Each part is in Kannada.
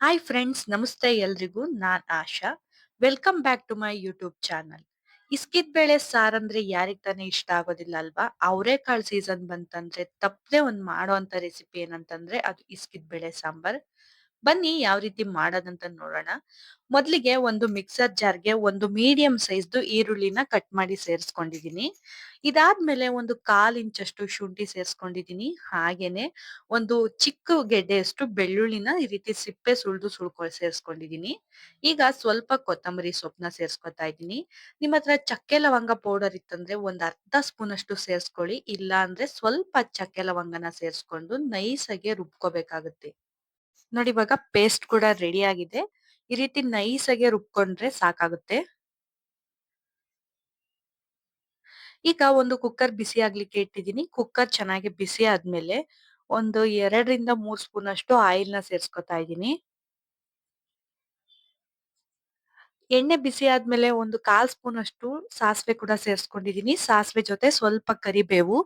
ಹಾಯ್ ಫ್ರೆಂಡ್ಸ್ ನಮಸ್ತೆ ಎಲ್ರಿಗೂ, ನಾನ್ Asha. Welcome back to my YouTube channel ಇಸ್ಕಿದ್ ಬೇಳೆ ಸಾರ್ ಅಂದ್ರೆ ಯಾರಿಗ್ ತಾನೇ ಇಷ್ಟ ಆಗೋದಿಲ್ಲ ಅಲ್ವಾ? ಅವರೇಕಾಳು ಸೀಸನ್ ಬಂತಂದ್ರೆ ತಪ್ಪದೆ ಒಂದ್ ಮಾಡೋಂತ ರೆಸಿಪಿ ಏನಂತಂದ್ರೆ ಅದು ಇಸ್ಕಿದ್ ಬೇಳೆ ಸಾಂಬಾರ್. ಬನ್ನಿ ಯಾವ ರೀತಿ ಮಾಡೋದಂತ ನೋಡೋಣ. ಮೊದಲಿಗೆ ಒಂದು ಮಿಕ್ಸರ್ ಜಾರ್ಗೆ ಒಂದು ಮೀಡಿಯಂ ಸೈಜ್ದು ಈರುಳ್ಳಿನ ಕಟ್ ಮಾಡಿ ಸೇರಿಸ್ಕೊಂಡಿದ್ದೀನಿ. ಇದಾದ್ಮೇಲೆ ಒಂದು ಕಾಲ್ ಇಂಚಷ್ಟು ಶುಂಠಿ ಸೇರಿಸ್ಕೊಂಡಿದ್ದೀನಿ. ಹಾಗೇನೆ ಒಂದು ಚಿಕ್ಕ ಗೆಡ್ಡೆಯಷ್ಟು ಬೆಳ್ಳುಳ್ಳಿನ ಈ ರೀತಿ ಸಿಪ್ಪೆ ಸುಳ್ದು ಸುಳ್ಕೊ ಸೇರಿಸ್ಕೊಂಡಿದ್ದೀನಿ. ಈಗ ಸ್ವಲ್ಪ ಕೊತ್ತಂಬರಿ ಸೊಪ್ಪನ್ನ ಸೇರ್ಸ್ಕೊತಾ ಇದ್ದೀನಿ. ನಿಮ್ಮ ಹತ್ರ ಚಕ್ಕೆ ಲವಂಗ ಪೌಡರ್ ಇತ್ತಂದ್ರೆ ಒಂದು ಅರ್ಧ ಸ್ಪೂನ್ ಅಷ್ಟು ಸೇರ್ಸ್ಕೊಳ್ಳಿ. ಇಲ್ಲ ಅಂದ್ರೆ ಸ್ವಲ್ಪ ಚಕ್ಕೆ ಲವಂಗನ ಸೇರಿಸ್ಕೊಂಡು ನೈಸ್ ಆಗಿ ರುಬ್ಕೋಬೇಕಾಗುತ್ತೆ. ನೋಡಿ ಇವಾಗ ಪೇಸ್ಟ್ ಕೂಡ ರೆಡಿ ಆಗಿದೆ. ಈ ರೀತಿ ನೈಸ್ ಆಗಿ ರುಬ್ಕೊಂಡ್ರೆ ಸಾಕಾಗುತ್ತೆ. ಈಗ ಒಂದು ಕುಕ್ಕರ್ ಬಿಸಿ ಆಗ್ಲಿಕ್ಕೆ ಇಟ್ಟಿದ್ದೀನಿ. ಕುಕ್ಕರ್ ಚೆನ್ನಾಗಿ ಬಿಸಿ ಆದ್ಮೇಲೆ ಒಂದು ಎರಡರಿಂದ ಮೂರ್ ಸ್ಪೂನ್ ಅಷ್ಟು ಆಯಿಲ್ನ ಸೇರ್ಸ್ಕೊತಾ ಇದ್ದೀನಿ. ಎಣ್ಣೆ ಬಿಸಿ ಆದ್ಮೇಲೆ ಒಂದು ಕಾಲ್ ಸ್ಪೂನ್ ಅಷ್ಟು ಸಾಸಿವೆ ಕೂಡ ಸೇರ್ಸ್ಕೊಂಡಿದೀನಿ ಸಾಸಿವೆ ಜೊತೆ ಸ್ವಲ್ಪ ಕರಿಬೇವು.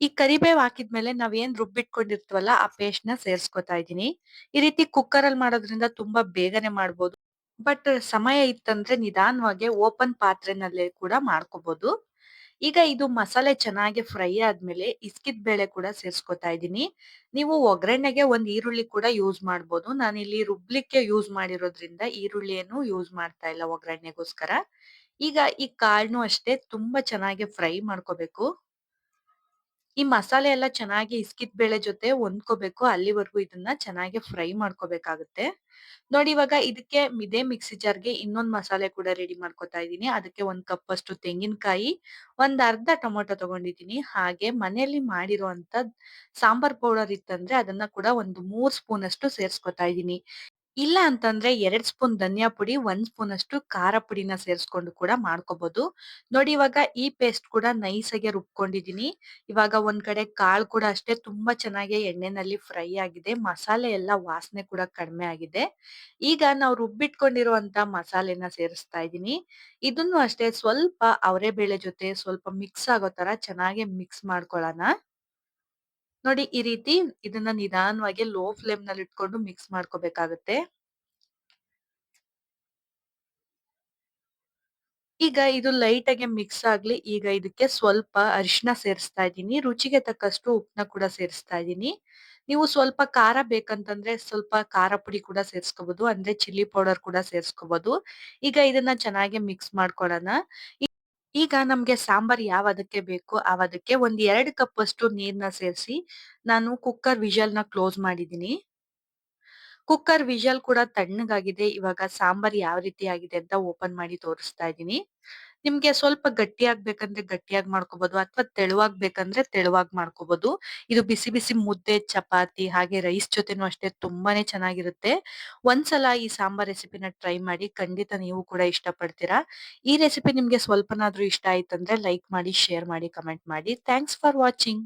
ಈ ಕರಿಬೇವ್ ಹಾಕಿದ್ಮೇಲೆ ನಾವ್ ಏನ್ ರುಬ್ಬಿಟ್ಕೊಂಡಿರ್ತೀವಲ್ಲ, ಆ ಪೇಸ್ಟ್ನ ಸೇರ್ಸ್ಕೊತಾ ಇದ್ದೀನಿ. ಈ ರೀತಿ ಕುಕ್ಕರ್ ಅಲ್ಲಿ ಮಾಡೋದ್ರಿಂದ ತುಂಬಾ ಬೇಗನೆ ಮಾಡ್ಬೋದು. ಬಟ್ ಸಮಯ ಇತ್ತಂದ್ರೆ ನಿಧಾನವಾಗಿ ಓಪನ್ ಪಾತ್ರೆನಲ್ಲಿ ಕೂಡ ಮಾಡ್ಕೋಬಹುದು ಈಗ ಇದು ಮಸಾಲೆ ಚೆನ್ನಾಗಿ ಫ್ರೈ ಆದ್ಮೇಲೆ ಇಸ್ಕಿದ ಬೇಳೆ ಕೂಡ ಸೇರ್ಸ್ಕೊತಾ ಇದ್ದೀನಿ. ನೀವು ಒಗ್ಗರಣೆಗೆ ಒಂದ್ ಈರುಳ್ಳಿ ಕೂಡ ಯೂಸ್ ಮಾಡ್ಬೋದು. ಇಲ್ಲಿ ರುಬ್ಲಿಕ್ಕೆ ಯೂಸ್ ಮಾಡಿರೋದ್ರಿಂದ ಈರುಳ್ಳಿಯನ್ನು ಯೂಸ್ ಮಾಡ್ತಾ ಇಲ್ಲ ಒಗ್ಗರಣೆಗೋಸ್ಕರ. ಈಗ ಈ ಕಾಳನ್ನು ಅಷ್ಟೇ ತುಂಬಾ ಚೆನ್ನಾಗಿ ಫ್ರೈ ಮಾಡ್ಕೋಬೇಕು. ಈ ಮಸಾಲೆ ಎಲ್ಲ ಚೆನ್ನಾಗಿ ಇಸ್ಕಿದ ಬೇಳೆ ಜೊತೆ ಹೊಂದ್ಕೋಬೇಕು, ಅಲ್ಲಿವರೆಗೂ ಇದನ್ನ ಚೆನ್ನಾಗಿ ಫ್ರೈ ಮಾಡ್ಕೋಬೇಕಾಗುತ್ತೆ. ನೋಡಿ ಇವಾಗ ಇದಕ್ಕೆ ಇದೇ ಮಿಕ್ಸಿ ಜಾರ್ಗೆ ಇನ್ನೊಂದ್ ಮಸಾಲೆ ಕೂಡ ರೆಡಿ ಮಾಡ್ಕೊತಾ ಇದ್ದೀನಿ. ಅದಕ್ಕೆ ಒಂದ್ ಕಪ್ ಅಷ್ಟು ತೆಂಗಿನಕಾಯಿ, ಒಂದ್ ಅರ್ಧ ಟೊಮೊಟೊ ತಗೊಂಡಿದ್ದೀನಿ. ಹಾಗೆ ಮನೆಯಲ್ಲಿ ಮಾಡಿರುವಂತ ಸಾಂಬಾರ್ ಪೌಡರ್ ಇತ್ತಂದ್ರೆ ಅದನ್ನ ಕೂಡ ಒಂದು ಮೂರ್ ಸ್ಪೂನ್ ಅಷ್ಟು ಸೇರ್ಸ್ಕೊತಾ ಇದ್ದೀನಿ. ಇಲ್ಲ ಅಂತಂದ್ರೆ ಎರಡ್ ಸ್ಪೂನ್ ಧನಿಯಾ ಪುಡಿ, ಒಂದ್ ಸ್ಪೂನ್ ಅಷ್ಟು ಖಾರ ಪುಡಿನ ಸೇರಿಸ್ಕೊಂಡು ಕೂಡ ಮಾಡ್ಕೋಬಹುದು ನೋಡಿ ಇವಾಗ ಈ ಪೇಸ್ಟ್ ಕೂಡ ನೈಸ್ ಆಗಿ ರುಬ್ಕೊಂಡಿದೀನಿ. ಇವಾಗ ಒಂದ್ ಕಡೆ ಕಾಳು ಕೂಡ ಅಷ್ಟೇ ತುಂಬಾ ಚೆನ್ನಾಗಿ ಎಣ್ಣೆನಲ್ಲಿ ಫ್ರೈ ಆಗಿದೆ. ಮಸಾಲೆ ಎಲ್ಲ ವಾಸನೆ ಕೂಡ ಕಡಿಮೆ ಆಗಿದೆ. ಈಗ ನಾವು ರುಬ್ಬಿಟ್ಕೊಂಡಿರುವಂತ ಮಸಾಲೆನ ಸೇರಿಸ್ತಾ ಇದೀನಿ. ಇದನ್ನು ಅಷ್ಟೇ ಸ್ವಲ್ಪ ಅವರೆಬೇಳೆ ಜೊತೆ ಸ್ವಲ್ಪ ಮಿಕ್ಸ್ ಆಗೋ ತರ ಚೆನ್ನಾಗಿ ಮಿಕ್ಸ್ ಮಾಡ್ಕೊಳ್ಳೋಣ. ನೋಡಿ ಈ ರೀತಿ ಇದನ್ನ ನಿಧಾನವಾಗಿ ಲೋ ಫ್ಲೇಮ್ನಲ್ಲಿ ಇಟ್ಕೊಂಡು ಮಿಕ್ಸ್ ಮಾಡ್ಕೋಬೇಕಾಗತ್ತೆ. ಈಗ ಇದು ಲೈಟ್ ಆಗಿ ಮಿಕ್ಸ್ ಆಗ್ಲಿ, ಈಗ ಇದಕ್ಕೆ ಸ್ವಲ್ಪ ಅರಿಶಿನ ಸೇರಿಸ್ತಾ ಇದ್ದೀನಿ. ರುಚಿಗೆ ತಕ್ಕಷ್ಟು ಉಪ್ಪನ್ನ ಕೂಡ ಸೇರಿಸ್ತಾ ಇದ್ದೀನಿ. ನೀವು ಸ್ವಲ್ಪ ಖಾರ ಬೇಕಂತಂದ್ರೆ ಸ್ವಲ್ಪ ಖಾರ ಪುಡಿ ಕೂಡ ಸೇರಿಸ್ಕೋಬಹುದು ಅಂದ್ರೆ ಚಿಲ್ಲಿ ಪೌಡರ್ ಕೂಡ ಸೇರಿಸ್ಕೋಬಹುದು ಈಗ ಇದನ್ನ ಚೆನ್ನಾಗಿ ಮಿಕ್ಸ್ ಮಾಡ್ಕೊಳ್ಳೋಣ ಈಗ ನಮ್ಗೆ ಸಾಂಬಾರ್ ಯಾವ ಅದಕ್ಕೆ ಬೇಕು ಅವದಕ್ಕೆ ಒಂದ್ ಎರಡು ಕಪ್ ಅಷ್ಟು ನೀರ್ನ ಸೇರಿಸಿ ನಾನು ಕುಕ್ಕರ್ ವಿಷಲ್ನ ಕ್ಲೋಸ್ ಮಾಡಿದೀನಿ ಕುಕ್ಕರ್ ವಿಷಲ್ ಕೂಡ ತಣ್ಣಗಾಗಿದೆ. ಇವಾಗ ಸಾಂಬಾರ್ ಯಾವ ರೀತಿ ಆಗಿದೆ ಅಂತ ಓಪನ್ ಮಾಡಿ ತೋರಿಸ್ತಾ ಇದ್ದೀನಿ. ನಿಮ್ಗೆ ಸ್ವಲ್ಪ ಗಟ್ಟಿ ಬೇಕಂದ್ರೆ ಗಟ್ಟಿಯಾಗಿ ಮಾಡ್ಕೋಬಹುದು ಅಥವಾ ತೆಳುವಾಗ್ ಬೇಕಂದ್ರೆ ತೆಳುವಾಗ್ ಮಾಡ್ಕೋಬಹುದು ಇದು ಬಿಸಿ ಬಿಸಿ ಮುದ್ದೆ, ಚಪಾತಿ ಹಾಗೆ ರೈಸ್ ಜೊತೆನೂ ಅಷ್ಟೇ ತುಂಬಾನೇ ಚೆನ್ನಾಗಿರುತ್ತೆ. ಒಂದ್ಸಲ ಈ ಸಾಂಬಾರ್ ರೆಸಿಪಿನ ಟ್ರೈ ಮಾಡಿ ಖಂಡಿತ ನೀವು ಕೂಡ ಇಷ್ಟ ಪಡ್ತೀರಾ ಈ ರೆಸಿಪಿ ನಿಮ್ಗೆ ಸ್ವಲ್ಪನಾದ್ರೂ ಇಷ್ಟ ಆಯ್ತಂದ್ರೆ ಲೈಕ್ ಮಾಡಿ, ಶೇರ್ ಮಾಡಿ, ಕಮೆಂಟ್ ಮಾಡಿ. Thanks for watching.